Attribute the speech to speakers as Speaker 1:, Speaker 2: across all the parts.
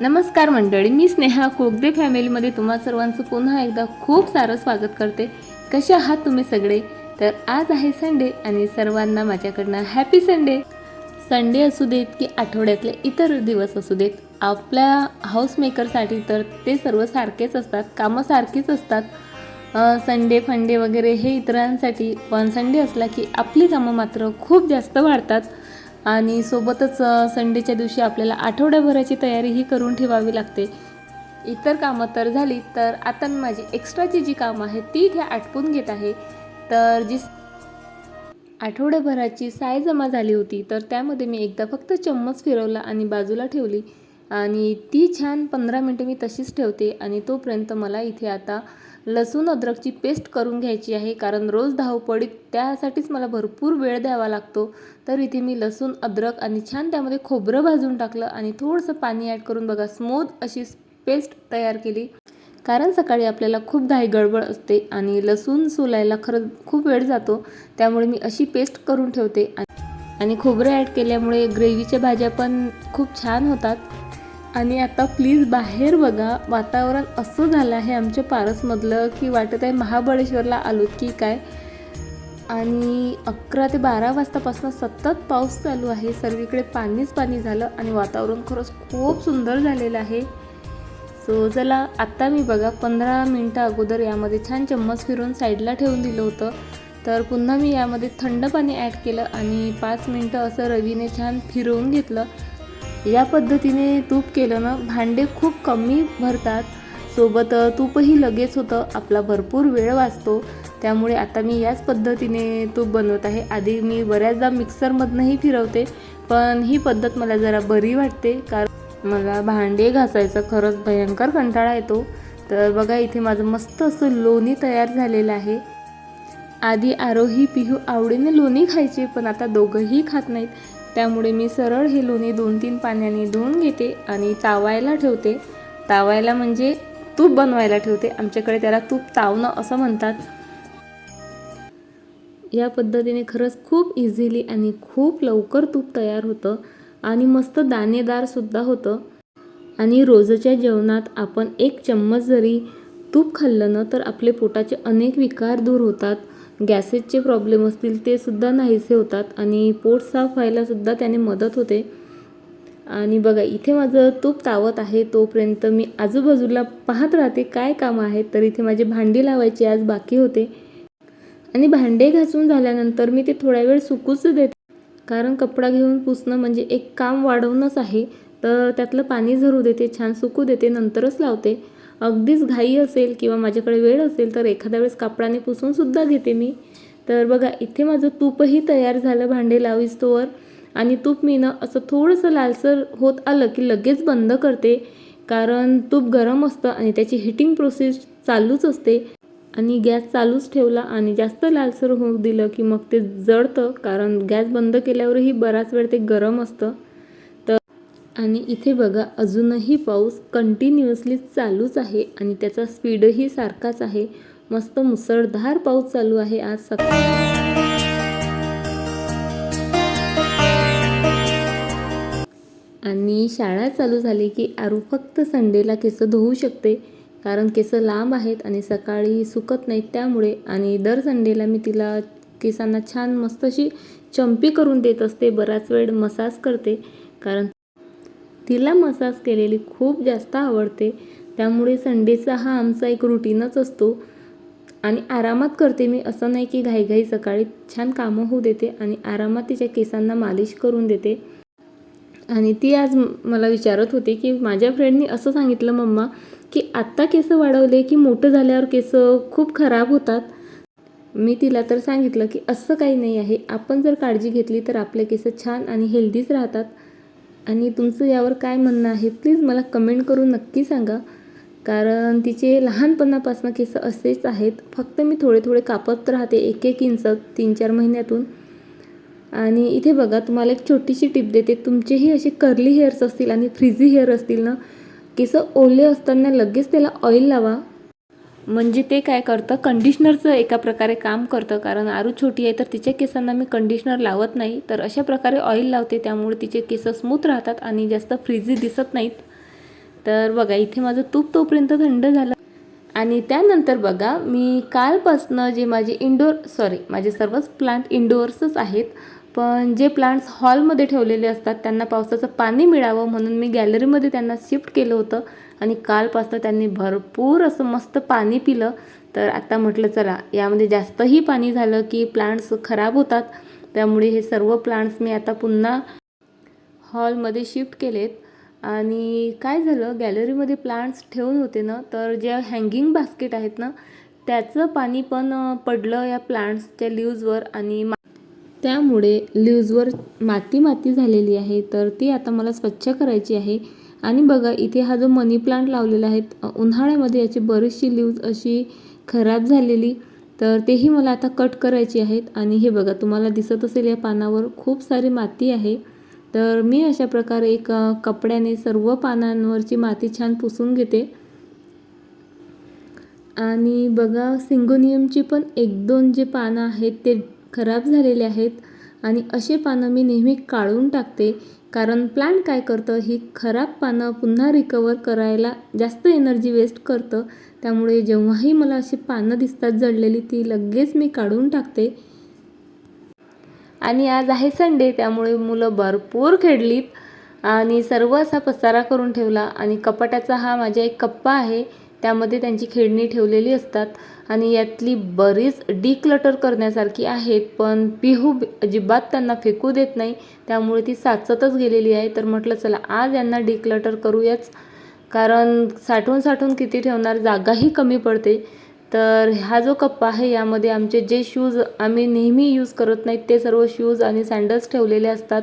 Speaker 1: नमस्कार मंडळी मी स्नेहा. कोगदे फॅमिलीमध्ये तुम्हा सर्वांचं पुन्हा एकदा खूप सारं स्वागत करते. कसे आहात तुम्ही सगळे? तर आज आहे संडे आणि सर्वांना माझ्याकडनं हॅपी संडे संडे असू देत की आठवड्यातले इतर दिवस असू देत आपल्या हाऊसमेकरसाठी तर ते सर्व सारखेच असतात कामं सारखीच असतात. संडे फंडे वगैरे हे इतरांसाठी पण संडे असला की आपली कामं मात्र खूप जास्त वाढतात. आणि सोबतच संडेच्या दिवशी आपल्याला आठवड्याभराची तयारीही करून ठेवावी लागते. इतर कामं तर झाली तर आता माझी एक्स्ट्राची जी कामं आहेत ती इथे आटपून घेत आहे. तर जी आठवड्याभराची साय जमा झाली होती तर त्यामध्ये मी एकदा फक्त चम्मच फिरवला आणि बाजूला ठेवली. आणि ती छान पंधरा मिनटं मी तशीच ठेवते आणि तोपर्यंत मला इथे आता लसूण अद्रकची पेस्ट करून घ्यायची आहे. कारण रोज धावपडीत त्यासाठीच मला भरपूर वेळ द्यावा लागतो. तर इथे मी लसूण अद्रक आणि छान त्यामध्ये खोबरं भाजून टाकलं आणि थोडंसं पाणी ॲड करून बघा स्मूथ अशी पेस्ट तयार केली. कारण सकाळी आपल्याला खूप घाई गडबड असते आणि लसूण सोलायला खरंच खूप वेळ जातो. त्यामुळे मी अशी पेस्ट करून ठेवते. आणि खोबरं ॲड केल्यामुळे ग्रेव्हीच्या भाज्या पण खूप छान होतात. आणि आता प्लीज बाहेर बघा वातावरण असं झालं आहे आमच्या पारसमधलं की वाटत आहे महाबळेश्वरला आलो की काय? आणि अकरा ते बारा वाजतापासून सतत पाऊस चालू आहे. सर्वीकडे पाणीच पाणी झालं आणि वातावरण खरंच खूप सुंदर झालेलं आहे. सो चला आत्ता मी बघा पंधरा मिनटं अगोदर यामध्ये छान चम्मच फिरून साईडला ठेवून दिलं होतं. तर पुन्हा मी यामध्ये थंड पाणी ॲड केलं आणि पाच मिनटं असं रवीने छान फिरवून घेतलं. या पद्धतीने तूप केलं ना भांडे खूप कमी भरतात. सोबत तूपही लगेच होतं. आपला भरपूर वेळ वाचतो. त्यामुळे आता मी याच पद्धतीने तूप बनवत आहे. आधी मी बऱ्याचदा मिक्सरमधनंही फिरवते पण ही पद्धत मला जरा बरी वाटते. कारण मला भांडे घासायचा खरंच भयंकर कंटाळा येतो. तर बघा इथे माझं मस्त असं लोणी तयार झालेलं आहे. आधी आरोही पिहू आवडीने लोणी खायचे पण आता दोघंही खात नाहीत. त्यामुळे मी सरळ हे लोणी दोन तीन पाण्याने धुवून घेते आणि तावायला ठेवते. तावायला म्हणजे तूप बनवायला ठेवते. आमच्याकडे त्याला तूप तावणं असं म्हणतात. या पद्धतीने खरंच खूप इझिली आणि खूप लवकर तूप तयार होतं आणि मस्त दाणेदारसुद्धा होतं. आणि रोजच्या जेवणात आपण एक चम्मच जरी तूप खाल्लं ना तर आपले पोटाचे अनेक विकार दूर होतात. गॅसेसचे प्रॉब्लेम असतील ते सुद्धा नाहीसे होतात आणि पोट साफ व्हायलासुद्धा त्याने मदत होते. आणि बघा इथे माझं तूप तावत आहे तोपर्यंत मी आजूबाजूला पाहत राहते काय कामं आहेत तर इथे माझी भांडी लावायची आज बाकी होते. आणि भांडे घासून झाल्यानंतर मी ते थोड्या वेळ सुकूच देते. कारण कपडा घेऊन पुसणं म्हणजे एक काम वाढवणंच आहे तर त्यातलं पाणी झरू देते छान सुकू देते नंतरच लावते. अगदीच घाई असेल किंवा माझ्याकडे वेळ असेल तर एखाद्या वेळेस कापडाने पुसून सुद्धा घेते मी. तर बघा इथे माझं तूपही तयार झालं भांडे लावीस तोवर. आणि तूप मी ना असं थोडंसं लालसर होत आलं की लगेच बंद करते. कारण तूप गरम असतं आणि त्याची हिटिंग प्रोसेस चालूच असते. आणि गॅस चालूच ठेवला आणि जास्त लालसर होऊ दिलं की मग ते जळतं. कारण गॅस बंद केल्यावरही बराच वेळ ते गरम असतं. आणि इथे बघा अजूनही पाऊस कंटिन्युअसली चालूच आहे आणि त्याचा स्पीडही सारखाच आहे. मस्त मुसळधार पाऊस चालू आहे आज सकाळी. आणि शाळा चालू झाली की आरू फक्त संडेला केस धुवू शकते कारण केस लांब आहेत आणि सकाळी सुकत नाहीत त्यामुळे. आणि दर संडेला मी तिला केसांना छान मस्त अशी चंपी करून देत असते बराच वेळ मसाज करते कारण तिला मसाज केलेली खूप जास्त आवडते. त्यामुळे संडेचा हा आमचा एक रुटीनच असतो. आणि आरामात करते मी. असं नाही की घाईघाई सकाळी छान कामं होऊ देते आणि आरामात तिच्या केसांना मालिश करून देते. आणि ती आज मला विचारत होती की माझ्या फ्रेंडनी असं सांगितलं मम्मा की आत्ता केस वाढवले की मोठं झाल्यावर केस खूप खराब होतात? मी तिला तर सांगितलं की असं काही नाही आहे. आपण जर काळजी घेतली तर आपले केस छान आणि हेल्दीच राहतात. आणि तुमचं यावर काय म्हणणं आहे? प्लीज मला कमेंट करून नक्की सांगा. कारण तिचे लहानपणापासून केस असेच आहेत. फक्त मी थोडे थोडे कापत राहते एक एक इंच तीन चार महिन्यातून. आणि इथे बघा तुम्हाला एक छोटीशी टिप देते. तुमचेही असे कर्ली हेअर्स असतील आणि फ्रिझी हेअर असतील ना केस ओले असताना लगेच त्याला ऑइल लावा. म्हणजे ते काय करतं? कंडिशनरचं एका प्रकारे काम करतं. कारण आरू छोटी आहे तर तिच्या केसांना मी कंडिशनर लावत नाही. तर अशा प्रकारे ऑइल लावते. त्यामुळे तिचे केस स्मूथ राहतात आणि जास्त फ्रिजी दिसत नाहीत. तर बघा इथे माझं तूप तोपर्यंत थंड झालं. आणि त्यानंतर बघा मी कालपासनं जे माझे इंडोर सॉरी माझे सर्वच प्लांट इंडोअर्सच आहेत. पण जे प्लांट्स हॉलमध्ये ठेवलेले असतात त्यांना पावसाचं पाणी मिळावं म्हणून मी गॅलरीमध्ये त्यांना शिफ्ट केलं होतं. आणि कालपासनं त्यांनी भरपूर असं मस्त पाणी पिलं. तर आता म्हटलं चला यामध्ये जास्तही पाणी झालं की प्लांट्स खराब होतात. त्यामुळे हे सर्व प्लांट्स मी आता पुन्हा हॉलमध्ये शिफ्ट केलेत. आणि काय झालं गॅलरीमध्ये प्लांट्स ठेवून होते ना तर ज्या हँगिंग बास्केट आहेत ना त्याचं पाणी पण पडलं या प्लांट्सच्या लीव्जवर आणि मा- त्यामुळे लीव्जवर माती माती झालेली आहे तर ती आता मला स्वच्छ करायची आहे. आणि बघा इथे हा जो मनी प्लांट लावलेला आहे उन्हाळ्यामध्ये याची बरीचशी लीव्ज अशी खराब झालेली. तर तेही मला आता कट करायची आहेत. आणि हे बघा तुम्हाला दिसत असेल या पानावर खूप सारी माती आहे. तर मी अशा प्रकारे एक कपड्याने सर्व पानांवरची माती छान पुसून घेते. आणि बघा सिंगोनियमची पण एक दोन जे पानं आहेत ते खराब झालेले आहेत आणि असे पानं मी नेहमी काढून टाकते. कारण प्लांट काय करतं? ही खराब पानं पुन्हा रिकवर करायला जास्त एनर्जी वेस्ट करतं. त्यामुळे जेव्हाही मला अशी पानं दिसतात जळलेली ती लगेच मी काढून टाकते. आणि आज आहे संडे त्यामुळे मुलं भरपूर खेळलीत आणि सर्व असा पसारा करून ठेवला. आणि कपाटाचा हा माझा एक कप्पा आहे. त्यामध्ये त्यांची खेळणी ठेवलेली असतात आणि यातली बरीच डिक्लटर करण्यासारखी आहेत पण पिहू अजिबात त्यांना फेकू देत नाही. त्यामुळे ती साचतच गेलेली आहे. तर म्हटलं चला आज यांना डिक्लटर करूयाच. कारण साठवून साठवून किती ठेवणार जागाही कमी पडते. तर हा जो कप्पा आहे यामध्ये आमचे जे शूज आम्ही नेहमी यूज करत नाहीत ते सर्व शूज आणि सँडल्स ठेवलेले असतात.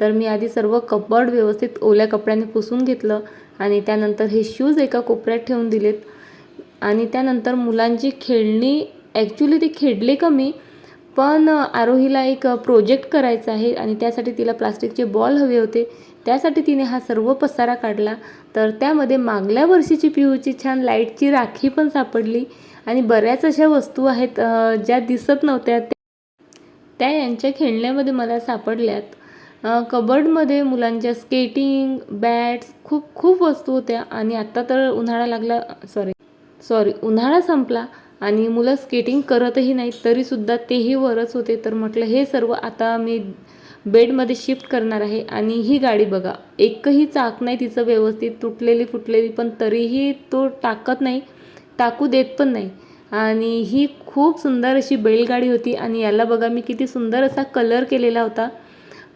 Speaker 1: तर मी आधी सर्व कपड व्यवस्थित ओल्या कपड्याने पुसून घेतलं. आणि त्यानंतर हे शूज एका कोपऱ्यात ठेवून दिलेत. आणि त्यानंतर मुलांची खेळणी ॲक्च्युली ते खेळले कमी पण आरोहीला एक प्रोजेक्ट करायचा आहे आणि त्यासाठी तिला प्लास्टिकचे बॉल हवे होते. त्यासाठी तिने हा सर्व पसारा काढला. तर त्यामध्ये मागल्या वर्षीची पिऊची छान लाईटची राखी पण सापडली. आणि बऱ्याच अशा वस्तू आहेत ज्या दिसत नव्हत्या. त्या- त्या यांच्या खेळण्यामध्ये मला सापडल्यात. कबर्डमध्ये मुलांच्या स्केटिंग बॅट्स खूप खूप वस्तू होत्या आणि आत्ता तर उन्हाळा लागला सॉरी सॉरी उन्हाळा संपला आणि मुलं स्केटिंग करतही नाहीत तरीसुद्धा तेही वरच होते. तर म्हटलं हे सर्व आता मी बेडमध्ये शिफ्ट करणार आहे आणि ही गाडी बघा. एकही चाक नाही तिचं व्यवस्थित तुटलेली फुटलेली पण तरीही तो टाकत नाही टाकू देत पण नाही. आणि ही खूप सुंदर अशी बैलगाडी होती आणि याला बघा मी किती सुंदर असा कलर केलेला होता.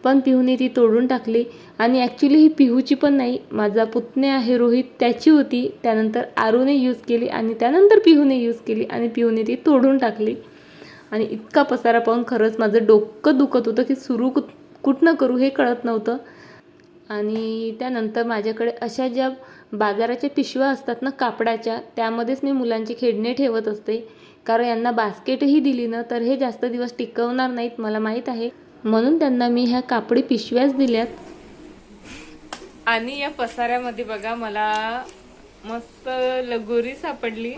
Speaker 1: पण पिहूने ती तोडून टाकली. आणि ॲक्च्युली ही पिहूची पण नाही माझा पुतण्या आहे रोहित त्याची होती. त्यानंतर आरूने यूज केली आणि त्यानंतर पिहूने यूज केली आणि पिहूने ती तोडून टाकली. आणि इतका पसारा पाहून खरंच माझं डोकं दुखत होतं की सुरू कुठ कुठनं करू हे कळत नव्हतं. आणि त्यानंतर माझ्याकडे अशा ज्या बाजाराच्या पिशव्या असतात ना कापडाच्या त्यामध्येच मी मुलांची खेळणे ठेवत असते. कारण यांना बास्केटही दिली ना तर हे जास्त दिवस टिकवणार नाहीत मला माहीत आहे. म्हणून त्यांना मी ह्या कापडी पिशव्याच दिल्यात. आणि या पसाऱ्यामध्ये बघा मला मस्त लगोरी सापडली.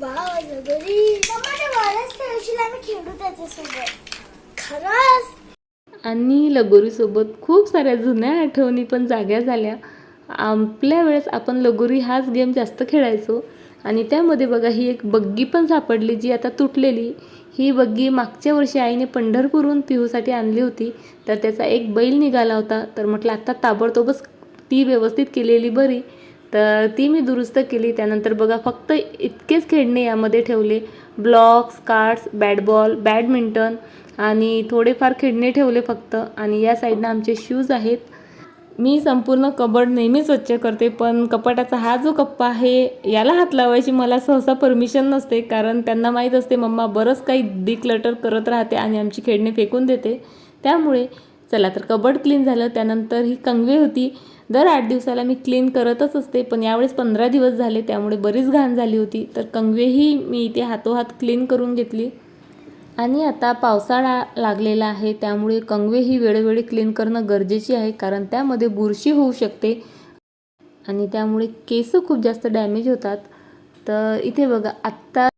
Speaker 2: वाव लगोरी. मम्मा ते वरच खेळशील आम्ही खेळू त्याच्यासोबत. खरंच.
Speaker 1: आणि लगोरीसोबत खूप साऱ्या जुन्या आठवणी पण जाग्या झाल्या. आपल्या वेळेस आपण लगोरी हाच गेम जास्त खेळायचो. आणि त्यामध्ये बघा ही एक बग्गी पण सापडली जी आता तुटलेली. ही बग्गी मागच्या वर्षी आईने पंढरपूरहून पिहूसाठी आणली होती. तर त्याचा एक बैल निघाला होता. तर म्हटलं आत्ता ताबडतोबच ती व्यवस्थित केलेली बरी. तर ती मी दुरुस्त केली. त्यानंतर बघा फक्त इतकेच खेळणे यामध्ये ठेवले. ब्लॉक्स कार्ड्स बॅटबॉल बॅडमिंटन आणि थोडेफार खेळणे ठेवले फक्त. आणि या साईडनं आमचे शूज आहेत. मी संपूर्ण कबड नेहमी स्वच्छ करते पण कपाटाचा हा जो कप्पा आहे याला हात लावायची मला सहसा परमिशन नसते कारण त्यांना माहीत असते मम्मा बरंच काही डिक्लटर करत राहते आणि आमची खेळणे फेकून देते. त्यामुळे चला तर कबड क्लीन झालं. त्यानंतर ही कंगवे होती. दर आठ दिवसाला मी क्लीन करतच असते पण यावेळेस पंधरा दिवस झाले त्यामुळे बरीच घाण झाली होती. तर कंगवेही मी इथे हातोहात क्लीन करून घेतली. आणि आता पावसाळा लागलेला आहे त्यामुळे कंगवे ही वेळोवेळी क्लीन करणं गरजेची आहे कारण त्यामध्ये बुरशी होऊ शकते. आणि त्यामुळे केस खूप जास्त डॅमेज होतात. तर इथे बघा आत्ता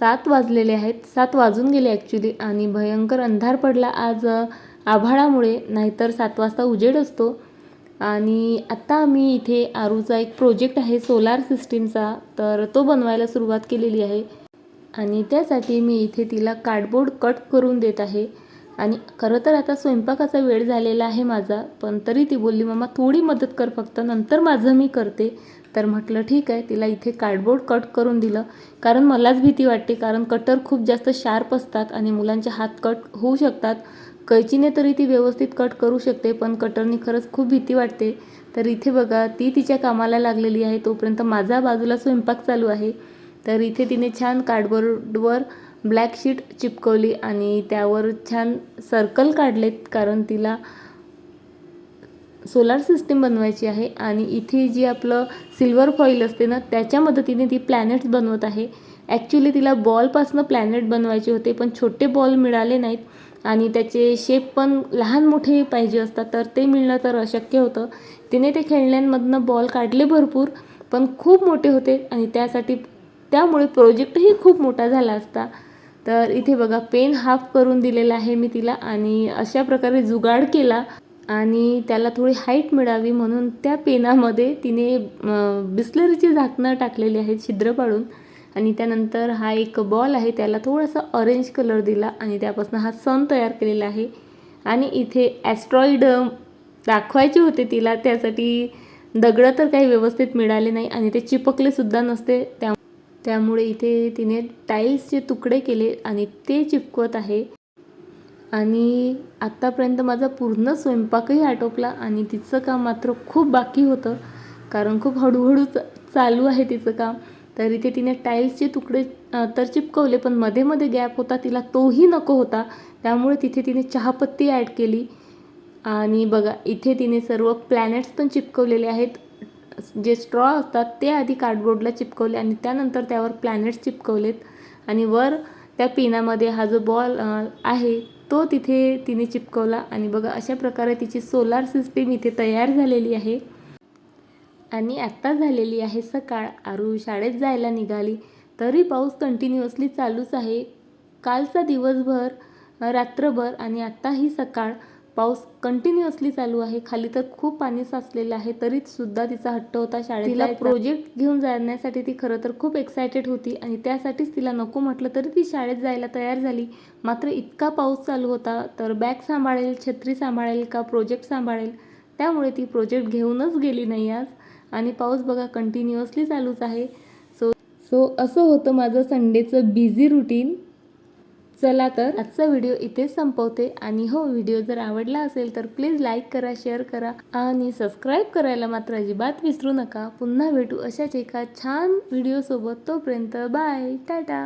Speaker 1: सात वाजलेले आहेत. सात वाजून गेले ॲक्च्युली आणि भयंकर अंधार पडला. आज आभाळामुळे नाहीतर सात वाजता उजेड असतो. आणि आत्ता मी इथे आरूचा एक प्रोजेक्ट आहे सोलार सिस्टीमचा तर तो बनवायला सुरुवात केलेली आहे. आणि त्यासाठी मी इथे तिला कार्डबोर्ड कट करून देत आहे. आणि खरं तर आता स्वयंपाकाचा वेळ झालेला आहे माझा पण तरी ती बोलली मम्मा थोडी मदत कर फक्त नंतर माझं मी करते. तर म्हटलं ठीक आहे. तिला इथे कार्डबोर्ड कट करून दिलं. कारण मलाच भीती वाटते कारण कटर खूप जास्त शार्प असतात आणि मुलांचे हात कट होऊ शकतात. कैचीने तरी ती व्यवस्थित कट करू शकते पण कटरनी खरंच खूप भीती वाटते. तर इथे बघा ती तिच्या कामाला लागलेली आहे तोपर्यंत माझा बाजूला स्वयंपाक चालू आहे. तर इथे तिने छान कार्डबोर्डवर ब्लॅक शीट चिपकवली आणि त्यावर छान सर्कल काढलेत कारण तिला सोलार सिस्टीम बनवायची आहे. आणि इथे जी आपलं सिल्वर फॉईल असते ना त्याच्या मदतीने ती प्लॅनेट्स बनवत आहे. ॲक्च्युली तिला बॉलपासनं प्लॅनेट बनवायचे होते पण छोटे बॉल मिळाले नाहीत. आणि त्याचे शेप पण लहान मोठे पाहिजे असतात तर ते मिळणं तर अशक्य होतं. तिने ते खेळण्यांमधनं बॉल काढले भरपूर पण खूप मोठे होते. आणि त्यासाठी त्यामुळे प्रोजेक्टही खूप मोठा झाला असता. तर इथे बघा पेन हाफ करून दिलेला आहे मी तिला आणि अशा प्रकारे जुगाड केला आणि त्याला थोडी हाईट मिळावी म्हणून त्या पेनामध्ये तिने बिस्लरीची झाकणं टाकलेली आहेत छिद्र पाडून आणि त्यानंतर हा एक बॉल आहे त्याला थोडासा ऑरेंज कलर दिला आणि त्यापासून हा सन तयार केलेला आहे. आणि इथे ॲस्ट्रॉईड दाखवायचे होते तिला त्यासाठी दगडं तर काही व्यवस्थित मिळाले नाही आणि ते चिपकले सुद्धा नसते. त्या त्यामुळे इथे तिने टाईल्सचे तुकडे केले आणि ते चिपकवत आहे. आणि आत्तापर्यंत माझा पूर्ण स्वयंपाकही आटोपला आणि तिचं काम मात्र खूप बाकी होतं. कारण खूप हळूहळू च- चालू आहे तिचं काम. तर इथे तिने टाईल्सचे तुकडे तर चिपकवले पण मध्ये मध्ये गॅप होता तिला तोही नको होता. त्यामुळे तिथे तिने चहापत्ती ॲड केली. आणि बघा इथे तिने सर्व प्लॅनेट्स पण चिपकवलेले आहेत. जे स्ट्रॉ असतात ते आधी कार्डबोर्डला चिपकवले आणि त्यानंतर त्यावर प्लॅनेट्स चिपकवलेत. आणि वर त्या पिनामध्ये हा जो बॉल आहे तो तिथे तिने चिपकवला. आणि बघा अशा प्रकारे तिची सोलार सिस्टीम इथे तयार झालेली आहे. आणि आत्ता झालेली आहे सकाळ. आरू शाळेत जायला निघाली. तरी पाऊस कंटिन्युअसली चालूच आहे. कालचा दिवसभर रात्रभर आणि आत्ताही सकाळ. पाऊस कंटिन्युअसली चालू आहे. खाली तर खूप पाणी साचलेलं आहे. तरी सुद्धा तिचा हट्ट होता शाळेत तिला प्रोजेक्ट घेऊन जाण्यासाठी ती खरं तर खूप एक्सायटेड होती आणि त्यासाठीच तिला नको म्हटलं तरी ती शाळेत जायला तयार झाली. मात्र इतका पाऊस चालू होता तर बॅग सांभाळेल छत्री सांभाळेल का प्रोजेक्ट सांभाळेल त्यामुळे ती प्रोजेक्ट घेऊनच गेली नाही आज. आणि पाऊस बघा कंटिन्युअसली चालूच आहे. सो सो असं होतं माझं संडेचं बिझी रुटीन चला तर आजचा व्हिडिओ इथे संपवते. आणि हो व्हिडिओ जर आवडला असेल तर प्लीज लाईक करा शेअर करा आणि सबस्क्राईब करायला मात्र अजिबात विसरू नका. पुन्हा भेटू अशाच एका छान व्हिडिओसोबत. तोपर्यंत बाय टाटा.